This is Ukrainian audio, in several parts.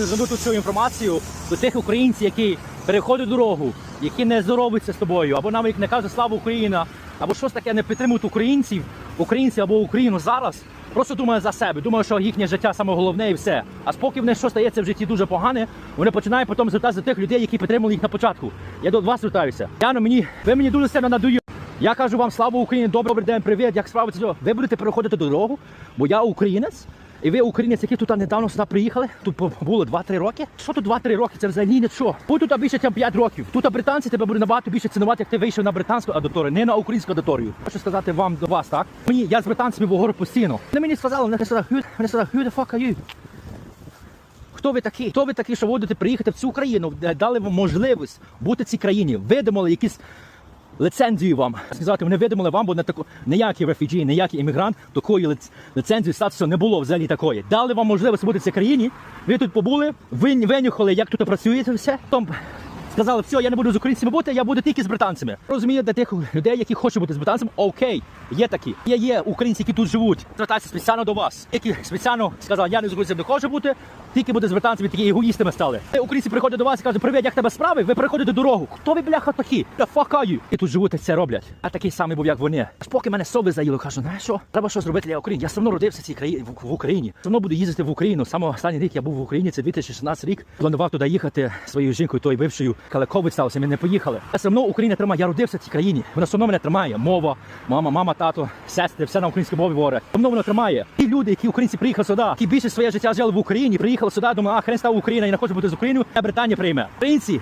Тут цю інформацію до тих українців, які переходять дорогу, які не здоровуються з тобою, або навіть не кажуть слава Україна, або щось таке не підтримують українців, українців або Україну зараз. Просто думають за себе, думають, що їхнє життя саме головне і все. А споки в них щось стається в житті дуже погане, вони починають потім звертатися до тих людей, які підтримали їх на початку. Я до вас звертаюся. Яно, мені ви мені дуже сильно надаю. Я кажу вам слава Україні, добрий день, привіт, як справи це? Ви будете переходити дорогу, бо я українець. І ви українець, які тут недавно сюди приїхали, тут було 2-3 роки. Що тут 2-3 роки? Це взагалі нічого. Будь тут більше, ніж 5 років. Тут британці тебе будуть набагато більше цінувати, як ти вийшов на британську аудиторію, не на українську аудиторію. Хочу сказати вам до вас, так? Мені я з британцями говорю постійно. Вони мені сказали, вони сказали, вони сказали, who the fuck? Хто ви такі? Хто ви такі, що будете приїхати в цю країну? Дали вам можливість бути в цій країні, видимали якісь лицензію вам. Сказати, вони видумали вам, бо не таку ніякий рефіджі, ніякий іммігрант такої лиц- лицензії статусу не було взагалі такої. Дали вам можливість бути в цій країні. Ви тут побули, ви винюхали, як тут працюєте все. Потім сказали, все, я не буду з українцями бути, я буду тільки з британцями. Розумієте, для тих людей, які хочуть бути з британцями, окей, є такі. Є, є українці, які тут живуть. Звертаються спеціально до вас. Які спеціально сказали, я не з українцями не хочу бути, тільки буде з британцями, такі егоїстами стали. Е, Українці приходять до вас і кажуть, привіт, як тебе справи? Ви приходите дорогу. Хто ви, бляха, такі? Fuck are? І тут живуть і це роблять. А такий самий був, як вони. Аж поки мене сови заїли, кажу, знаєш що? Треба щось зробити для України. Я все одно родився в цій країні в Україні. Все одно буду їздити в Україну. Саме останній рік я був в Україні, це 2016 рік. Планував туди їхати своєю жінкою, тою бившою, але ковід стався, ми не поїхали. Все одно Україна тримає. Я родився в цій країні. Вона все одно мене тримає. Мова, мама, мама, тато, сестри, все на українській мові говорять. Все одно воно тримає. Ті люди, які українці приїхали сюди, які більше своє життя жили в Україні, приїхали сюди, думали, а хрен став Україна, і не хочу бути з Україною, а Британія прийме. Українці,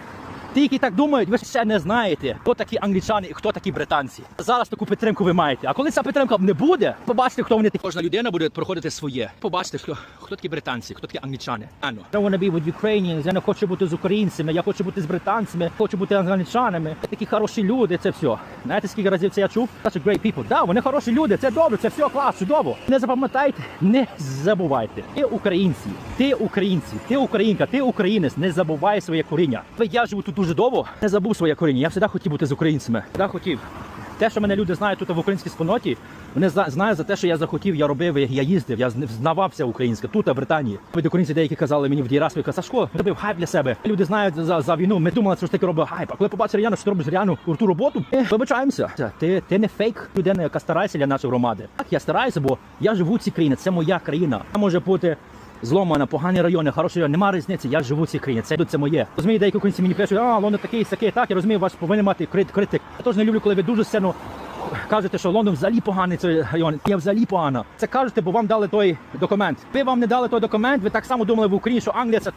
Ті, які так думають, ви ще не знаєте, хто такі англічани і хто такі британці. Зараз таку підтримку ви маєте. А коли ця підтримка не буде, побачите, хто вони такі. Кожна людина буде проходити своє. Побачите, хто, хто такі британці, хто такі англічани. Ано. Wanna be with Ukrainians, я не хочу бути з українцями, я хочу бути з британцями, хочу бути англічанами. Такі хороші люди, це все. Знаєте, скільки разів це я чув? Such great people. Да, вони хороші люди, це добре, це все клас, чудово. Не запам'ятайте, не забувайте. Ти українці, ти українці, ти українка, ти українець, не забувай своє коріння. Я живу тут дуже довго, не забув своє коріння. Я завжди хотів бути з українцями. Завжди хотів. Те, що мене люди знають тут в українській спільноті, вони знають за те, що я захотів, я робив, я їздив, я зн- знавався українське тут, в Британії. Ви українці деякі казали мені в діаспорі, казали, Сашко, робив хайп для себе. Люди знають за, за війну. Ми думали, що ж таке робить хайп. А коли побачили Яну, що ти робиш реальну круту роботу, е, вибачаємося. Ти, ти не фейк людина, яка старається для нашої громади. Так, я стараюся, бо я живу в цій країні, це моя країна. Це може бути зломана, погані райони, хороші райони, немає різниці, я живу в цій країні, це, це моє. Розумію, деякі українці мені пишуть, а Лондон такий, такий, так, я розумію, вас повинен мати крит, критик. Я теж не люблю, коли ви дуже сильно кажете, що Лондон взагалі поганий цей район. Я взагалі погана. Це кажете, бо вам дали той документ. Ви вам не дали той документ, ви так само думали в Україні, що Англія це